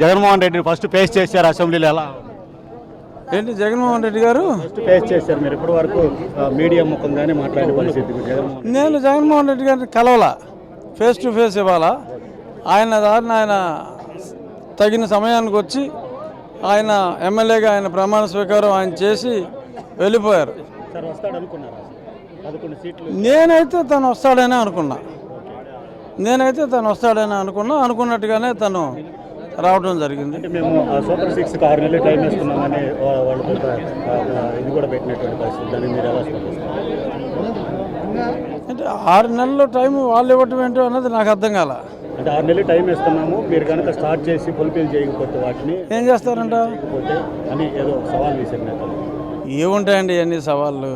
Jaganmohan Reddy first face చేశారు అసెంబ్లీలో ఎలా? ఏంటి జగన్మోహన్ రెడ్డి గారు? ఫేస్ చేశారు మీరు. ఇప్పటి వరకు మీడియా ముఖంగానే మాట్లాడే పరిస్థితి నేను జగన్మోహన్ రెడ్డి గారిని కలవాల. ఫేస్ టు ఫేస్ ఇవ్వాలా? ఆయన దారిని ఆయన తగిన సమయానికి వచ్చి ఆయన ఎమ్మెల్యేగా ఆయన ప్రమాణ స్వీకారం ఆయన చేసి వెళ్ళిపోయారు. నేనైతే తను వస్తాడని అనుకున్నా. నేనైతే తను వస్తాడని అనుకున్నా అనుకున్నట్టుగానే తను రావడం జరిగింది. అంటే మేము సూపర్ సిక్స్ ఆరు నెలలు టైం వేసుకున్నామని వాళ్ళు ఇది కూడా పెట్టినటువంటి పరిస్థితి. మీరు ఎలా అంటే ఆరు నెలల టైం వాళ్ళు ఇవ్వటం ఏంటో అన్నది నాకు అర్థం కాల. అంటే ఆరు నెలలు టైం ఇస్తున్నాము మీరు కనుక స్టార్ట్ చేసి ఫుల్ఫిల్ చేయకపోతే వాటిని ఏం చేస్తారంట? అని ఏదో సవాల్ విసిరినట్టు ఏముంటాయండి అన్ని సవాళ్ళు?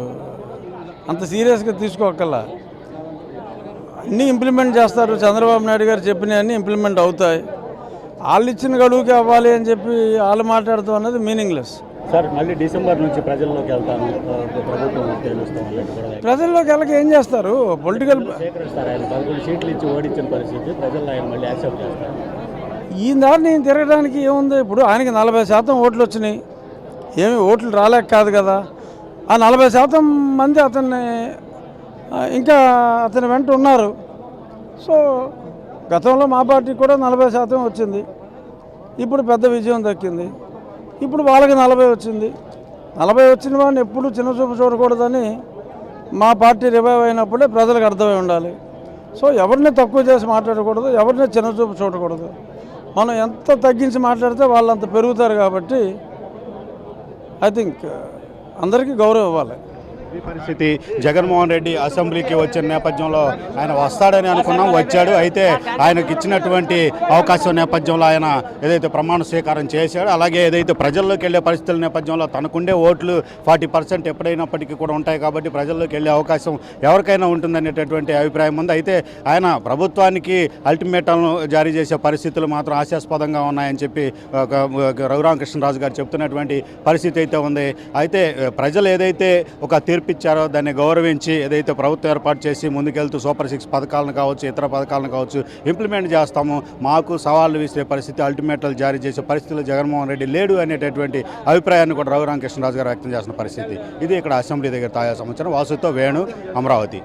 అంత సీరియస్గా తీసుకోకల్లా అన్నీ ఇంప్లిమెంట్ చేస్తారు. చంద్రబాబు నాయుడు గారు చెప్పినవన్నీ ఇంప్లిమెంట్ అవుతాయి. వాళ్ళు ఇచ్చిన గడువుకి అవ్వాలి అని చెప్పి వాళ్ళు మాట్లాడుతూ అన్నది మీనింగ్లెస్ సార్ మళ్ళీ డిసెంబర్ నుంచి ప్రజల్లోకి వెళ్తాను. ప్రజల్లోకి వెళ్ళక ఏం చేస్తారు? పొలిటికల్ సీట్లు ఇచ్చి ఓడించిన పరిస్థితి ప్రజలు ఆయన మళ్ళీ యాక్సెప్ట్ చేస్తారు. ఈ దారి నేను తిరగడానికి ఏముంది? ఇప్పుడు ఆయనకి నలభై శాతం ఓట్లు వచ్చినాయి. ఏమి ఓట్లు రాలేక కాదు కదా. ఆ నలభై శాతం మంది అతన్ని ఇంకా అతని వెంట ఉన్నారు. సో గతంలో మా పార్టీకి కూడా నలభై శాతం వచ్చింది. ఇప్పుడు పెద్ద విజయం దక్కింది. ఇప్పుడు వాళ్ళకి నలభై వచ్చింది. నలభై వచ్చిన వాడిని ఎప్పుడు చిన్న చూపు చూడకూడదని మా పార్టీ రివైవ్ అయినప్పుడే ప్రజలకు అర్థమై ఉండాలి. సో ఎవరిని తక్కువ చేసి మాట్లాడకూడదు ఎవరిని చిన్న చూపు చూడకూడదు. మనం ఎంత తగ్గించి మాట్లాడితే వాళ్ళు అంత పెరుగుతారు కాబట్టి ఐ థింక్ అందరికీ గౌరవం ఇవ్వాలి. ఈ పరిస్థితి జగన్మోహన్ రెడ్డి అసెంబ్లీకి వచ్చిన నేపథ్యంలో ఆయన వస్తాడని అనుకున్నాం వచ్చాడు. అయితే ఆయనకు ఇచ్చినటువంటి అవకాశం నేపథ్యంలో ఆయన ఏదైతే ప్రమాణ స్వీకారం చేశాడో అలాగే ఏదైతే ప్రజల్లోకి వెళ్ళే పరిస్థితుల నేపథ్యంలో తనకుండే ఓట్లు ఫార్టీ పర్సెంట్ ఎప్పుడైనప్పటికీ కూడా ఉంటాయి కాబట్టి ప్రజల్లోకి వెళ్ళే అవకాశం ఎవరికైనా ఉంటుందనేటటువంటి అభిప్రాయం ఉంది. అయితే ఆయన ప్రభుత్వానికి అల్టిమేటంను జారీ చేసే పరిస్థితులు మాత్రం ఆశాస్పదంగా ఉన్నాయని చెప్పి ఒక రఘురామకృష్ణరాజు గారు చెప్తున్నటువంటి పరిస్థితి అయితే ఉంది. అయితే ప్రజలు ఏదైతే ఒక తీర్పు ఇచ్చారో దాన్ని గౌరవించి ఏదైతే ప్రభుత్వం ఏర్పాటు చేసి ముందుకెళ్తూ సూపర్ సిక్స్ పథకాలను కావచ్చు ఇతర పథకాలను కావచ్చు ఇంప్లిమెంట్ చేస్తాము మాకు సవాళ్ళు విసిరే పరిస్థితి అల్టిమేట్లు జారీ చేసే పరిస్థితులు జగన్మోహన్ రెడ్డి లేడు అనేటటువంటి అభిప్రాయాన్ని కూడా రఘురామకృష్ణరాజు గారు వ్యక్తం చేసిన పరిస్థితి. ఇది ఇక్కడ అసెంబ్లీ దగ్గర తాజా సమాచారం. వాసుతో వేణు అమరావతి.